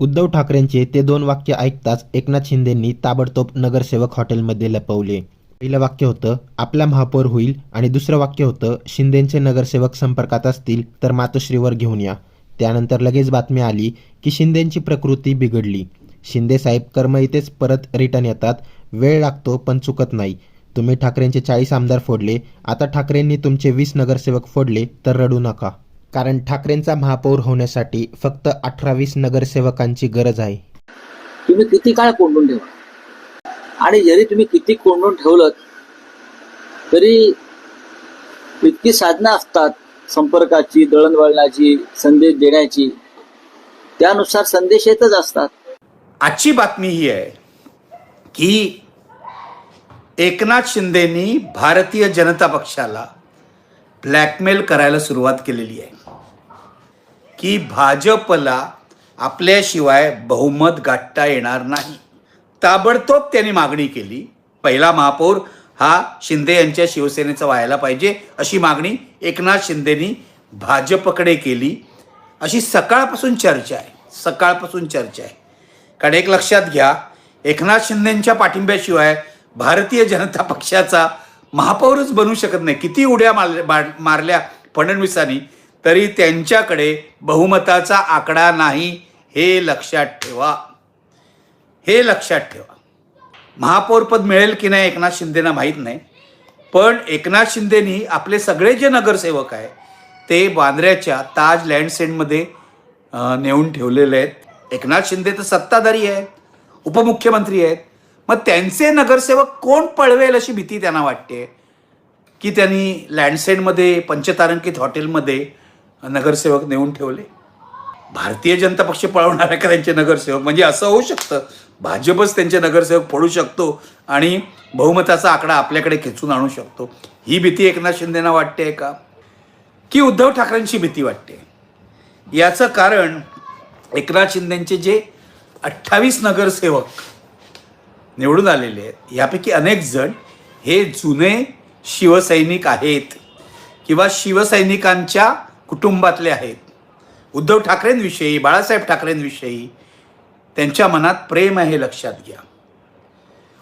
उद्धव ठाकरेंचे ते दोन वाक्य ऐकताच एकनाथ शिंदेंनी ताबडतोब नगरसेवक हॉटेलमध्ये लपवले. पहिलं वाक्य होतं आपला महापौर होईल आणि दुसरं वाक्य होतं शिंदेंचे नगरसेवक संपर्कात असतील तर मातोश्रीवर घेऊन या. त्यानंतर लगेच बातमी आली की शिंदेंची प्रकृती बिघडली. शिंदे साहेब कर्म इथेच परत रिटर्न येतात वेळ लागतो पण चुकत नाही. तुम्ही ठाकरेंचे चाळीस आमदार फोडले आता ठाकरेंनी तुमचे वीस नगरसेवक फोडले तर रडू नका. कारण ठाकरेंचा महापौर होण्यासाठी फक्त अठरा वीस नगरसेवकांची गरज आहे. तुम्ही किती काळ कोंडून ठेवा आणि जरी तुम्ही किती कोंडून ठेवलं तरी इतकी साधनं असतात संपर्काची दळणवळणाची संदेश देण्याची. त्यानुसार संदेश येतच असतात. आजची बातमी ही आहे की एकनाथ शिंदेनी भारतीय जनता पक्षाला ब्लॅकमेल करायला सुरुवात केलेली आहे. की भाजपला आपल्याशिवाय बहुमत गाठता येणार नाही. ताबडतोब त्यांनी मागणी केली. पहिला महापौर हा शिंदे यांच्या शिवसेनेचा व्हायला पाहिजे अशी मागणी एकनाथ शिंदेनी भाजपकडे केली. अशी सकाळपासून चर्चा आहे. सकाळपासून चर्चा आहे. कारण एक लक्षात घ्या एकनाथ शिंदेंच्या पाठिंब्याशिवाय भारतीय जनता पक्षाचा महापौरच बनू शकत नाही. किती उड्या मारल्या मार- मारल्या फडणवीसांनी. तरी त्यांच्याकडे बहुमताचा आकडा नाही हे लक्षात ठेवा. हे लक्षात ठेवा. महापौरपद मिळेल की नाही एकनाथ शिंदेना माहीत नाही. पण एकनाथ शिंदेनी आपले सगळे जे नगरसेवक आहे ते बांद्र्याच्या ताज लँडसेंडमध्ये नेऊन ठेवलेले आहेत. एकनाथ शिंदे तर सत्ताधारी आहेत उपमुख्यमंत्री आहेत. मग त्यांचे नगरसेवक कोण पळवेल अशी भीती त्यांना वाटते? की त्यांनी लँडसेंडमध्ये पंचतारांकित हॉटेलमध्ये नगरसेवक नेऊन ठेवले. भारतीय जनता पक्ष पळवणार आहे का त्यांचे नगरसेवक? म्हणजे असं होऊ शकतं. भाजपच त्यांचे नगरसेवक पडू शकतो आणि बहुमताचा आकडा आपल्याकडे खेचून आणू शकतो. ही भीती एकनाथ शिंदेना वाटते आहे का? की उद्धव ठाकरेंची भीती वाटते? याचं कारण एकनाथ शिंदेचे जे अठ्ठावीस नगरसेवक निवडून आलेले आहेत यापैकी अनेक जण हे जुने शिवसैनिक आहेत किंवा शिवसैनिकांच्या कुटुंबातले आहेत. उद्धव ठाकरेंविषयी बाळासाहेब ठाकरेंविषयी त्यांच्या मनात प्रेम आहे हे लक्षात घ्या.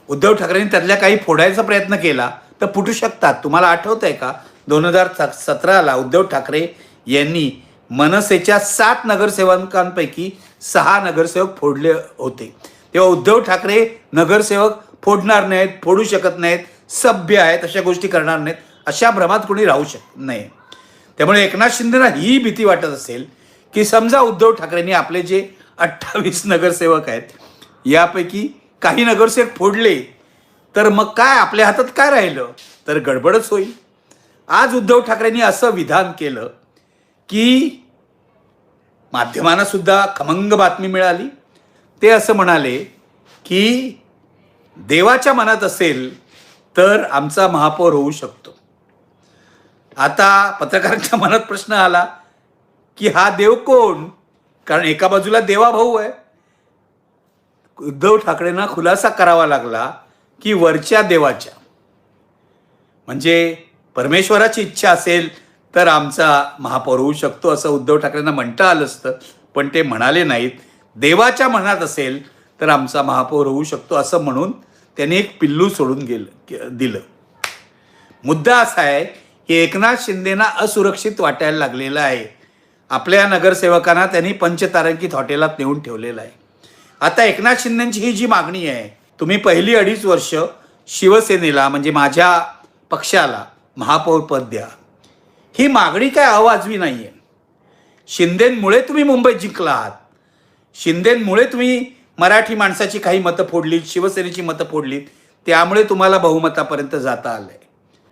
उद्धव ठाकरेंनी त्यातल्या काही फोडायचा प्रयत्न केला तर फुटू शकतात. तुम्हाला आठवत आहे का? दोन हजार सतराला उद्धव ठाकरे यांनी मनसेच्या सात नगरसेवकांपैकी सहा नगरसेवक फोडले होते. तेव्हा उद्धव ठाकरे नगरसेवक फोडणार नाहीत फोडू शकत नाहीत सभ्य आहेत अशा गोष्टी करणार नाहीत अशा भ्रमात कोणी राहू शकत नाही. त्यामुळे एकनाथ शिंदेना ही भीती वाटत असेल की समजा उद्धव ठाकरेंनी आपले जे अठ्ठावीस नगरसेवक आहेत यापैकी काही नगरसेवक फोडले तर मग काय आपल्या हातात काय राहिलं? तर गडबडच होईल. आज उद्धव ठाकरेंनी असं विधान केलं की माध्यमांना सुद्धा खमंग बातमी मिळाली. ते असं म्हणाले की देवाच्या मनात असेल तर आमचा महापौर होऊ शकतो. आता पत्रकारांच्या मनात प्रश्न आला की हा देव कोण? कारण एका बाजूला देवा भाऊ आहे. उद्धव ठाकरेंना खुलासा करावा लागला की वरच्या देवाच्या. म्हणजे परमेश्वराची इच्छा असेल तर आमचा महापौर होऊ शकतो असं उद्धव ठाकरेंना म्हणता आलं असतं. पण ते म्हणाले नाहीत. देवाच्या मनात असेल तर आमचा महापौर होऊ शकतो असं म्हणून त्यांनी एक पिल्लू सोडून गेलं दिलं. मुद्दा असा आहे हे एकनाथ शिंदेना असुरक्षित वाटायला लागलेलं आहे. आपल्या नगरसेवकांना त्यांनी पंचतारांकित हॉटेलात नेऊन ठेवलेलं आहे. आता एकनाथ शिंदेची ही जी मागणी आहे तुम्ही पहिली अडीच वर्ष शिवसेनेला म्हणजे माझ्या पक्षाला महापौर पद द्या. ही मागणी काय अवाजवी नाही आहे शिंदेमुळे तुम्ही मुंबईत जिंकला आहात शिंदेमुळे तुम्ही मराठी माणसाची काही मतं फोडलीत शिवसेनेची मतं फोडलीत त्यामुळे तुम्हाला बहुमतापर्यंत जाता आलं आहे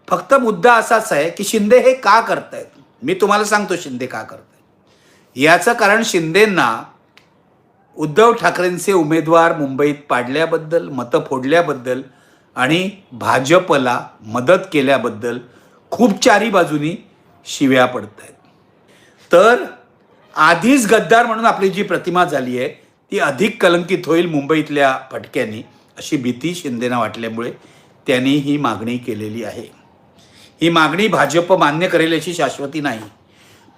फक्त मुद्दा असाच आहे की शिंदे हे का करतायत? मी तुम्हाला सांगतो शिंदे का करतायत. याचं कारण शिंदेंना उद्धव ठाकरेंचे उमेदवार मुंबईत पाडल्याबद्दल मतं फोडल्याबद्दल आणि भाजपला मदत केल्याबद्दल खूप चारी बाजूनी शिव्या पडत आहेत तर आधीच गद्दार म्हणून आपली जी प्रतिमा झाली आहे ती अधिक कलंकित होईल मुंबईतल्या फटक्यांनी अशी भीती शिंदेना वाटल्यामुळे त्यांनी ही मागणी केलेली आहे. ही मागणी भाजप मान्य करेल याची शाश्वती नाही.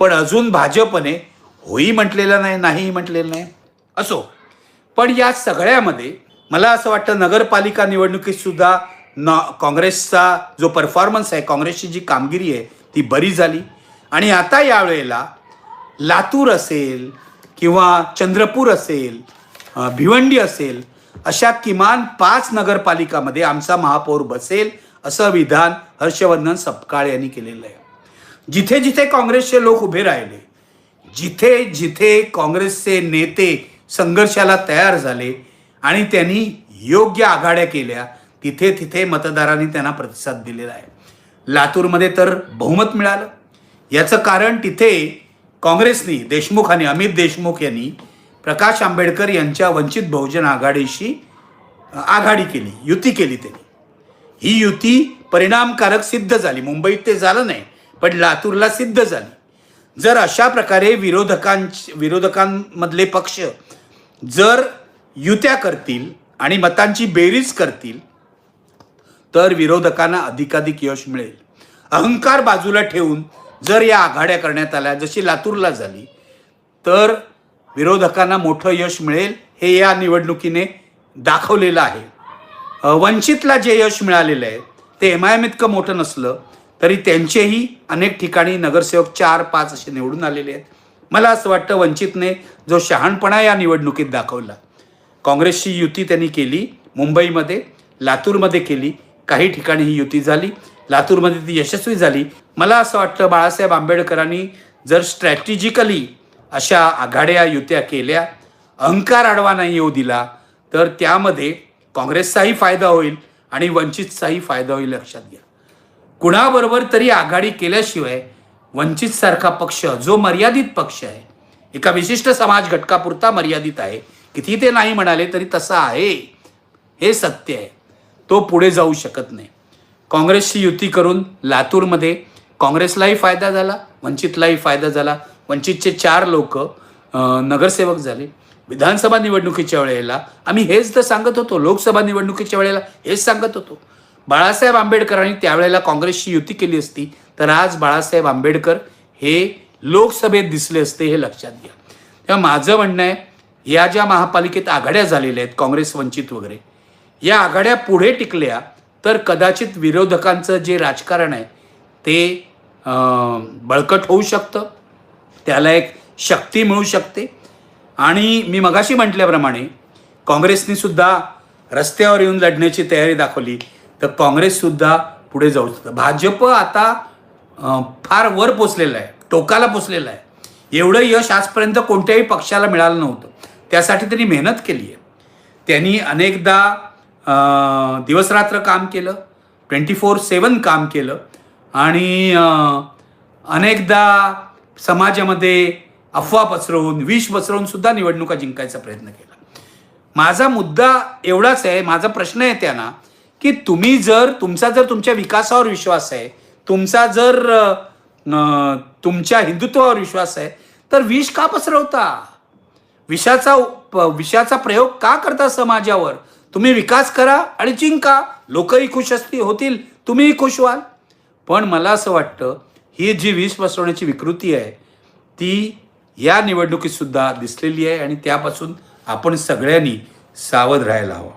पण अजून भाजपने होई म्हटलेलं नाही नाही म्हटलेलं नाही. असो. पण या सगळ्यामध्ये मला असं वाटतं नगरपालिका निवडणुकीत सुद्धा न काँग्रेसचा जो परफॉर्मन्स आहे काँग्रेसची जी कामगिरी आहे ती बरी झाली. आणि आता यावेळेला लातूर असेल किंवा चंद्रपूर असेल भिवंडी असेल अशा किमान पाच नगरपालिकामध्ये आमचा महापौर बसेल असं विधान हर्षवर्धन सपकाळ यांनी केलेलं आहे. जिथे जिथे काँग्रेसचे लोक उभे राहिले जिथे जिथे काँग्रेसचे नेते संघर्षाला तयार झाले आणि त्यांनी योग्य आघाड्या केल्या तिथे तिथे मतदारांनी त्यांना प्रतिसाद दिलेला आहे. लातूरमध्ये तर बहुमत मिळालं. याचं कारण तिथे काँग्रेसनी देशमुखांनी अमित देशमुख यांनी प्रकाश आंबेडकर यांच्या वंचित बहुजन आघाडीशी आघाडी केली युती केली त्यांनी. ही युती परिणामकारक सिद्ध झाली. मुंबईत ते झालं नाही पण लातूरला सिद्ध झाली. जर अशा प्रकारे विरोधकां विरोधकांमधले पक्ष जर युत्या करतील आणि मतांची बेरीज करतील तर विरोधकांना अधिकाधिक यश मिळेल. अहंकार बाजूला ठेवून जर या आघाड्या करण्यात आल्या जशी लातूरला झाली तर विरोधकांना मोठं यश मिळेल. हे या निवडणुकीने दाखवलेलं आहे. वंचितला जे यश मिळालेलं आहे ते एम आय एम इतकं मोठं नसलं तरी त्यांचेही अनेक ठिकाणी नगरसेवक चार पाच असे निवडून आलेले आहेत. मला असं वाटतं वंचितने जो शहाणपणा या निवडणुकीत दाखवला काँग्रेसची युती त्यांनी केली मुंबईमध्ये लातूरमध्ये केली काही ठिकाणी ही युती झाली लातूरमध्ये ती यशस्वी झाली. मला असं वाटतं बाळासाहेब आंबेडकरांनी जर स्ट्रॅटेजिकली अशा आघाड्या युत्या केल्या अहंकार आडवा नाही येऊ दिला तर त्यामध्ये काँग्रेसचाही फायदा होईल आणि वंचितचाही फायदा होईल लक्षात घ्या. कुणाबरोबर तरी आघाडी केल्याशिवाय वंचितसारखा पक्ष जो मर्यादित पक्ष आहे एका विशिष्ट समाज घटकापुरता मर्यादित आहे किती ते नाही म्हणाले तरी तसा आहे. हे सत्य आहे. तो पुढे जाऊ शकत नाही. काँग्रेसची युती करून लातूरमध्ये काँग्रेसलाही फायदा झाला वंचितलाही फायदा झाला. वंचितचे चार लोक नगरसेवक झाले. विधानसभा निवडणुकीच्या वेळेला आम्ही हेच तर सांगत होतो लोकसभा निवडणुकीच्या वेळेला हेच सांगत होतो. बाळासाहेब आंबेडकरांनी त्यावेळेला काँग्रेसची युती केली असती तर आज बाळासाहेब आंबेडकर हे लोकसभेत दिसले असते हे लक्षात घ्या. तेव्हा माझं म्हणणं आहे या ज्या महापालिकेत आघाड्या झालेल्या आहेत काँग्रेस वंचित वगैरे या आघाड्या पुढे टिकल्या तर कदाचित विरोधकांचं जे राजकारण आहे ते बळकट होऊ शकतं. त्याला एक शक्ती मिळू शकते. आणि मी मगाशी म्हटल्याप्रमाणे काँग्रेसनी सुद्धा रस्त्यावर येऊन लढण्याची तयारी दाखवली. तर काँग्रेससुद्धा पुढे जाऊ शकतं. भाजप आता फार वर पोचलेलं आहे टोकाला पोचलेलं आहे. एवढं यश आजपर्यंत कोणत्याही पक्षाला मिळालं नव्हतं. त्यासाठी त्यांनी मेहनत केली आहे. त्यांनी अनेकदा दिवसरात्र काम केलं ट्वेंटी फोर सेवन काम केलं आणि अनेकदा समाजामध्ये अफवा पसरवून विष पसरवून सुद्धा निवडणुका जिंकायचा प्रयत्न केला. माझा मुद्दा एवढाच आहे माझा प्रश्न आहे त्यांना की तुम्ही जर तुमचा जर तुमच्या विकासावर विश्वास आहे तुमचा जर तुमच्या हिंदुत्वावर विश्वास आहे तर विष का पसरवता? विषाचा उप- विषाचा प्रयोग का करता समाजावर? तुम्ही विकास करा आणि जिंका. लोकही खुश असतील होतील तुम्हीही खुश व्हाल. पण मला असं वाटतं ही जी विष पसरवण्याची विकृती आहे ती या निवडणुकीसुद्धा दिसलेली आहे आणि त्यापासून आपण सगळ्यांनी सावध राहायला हवं.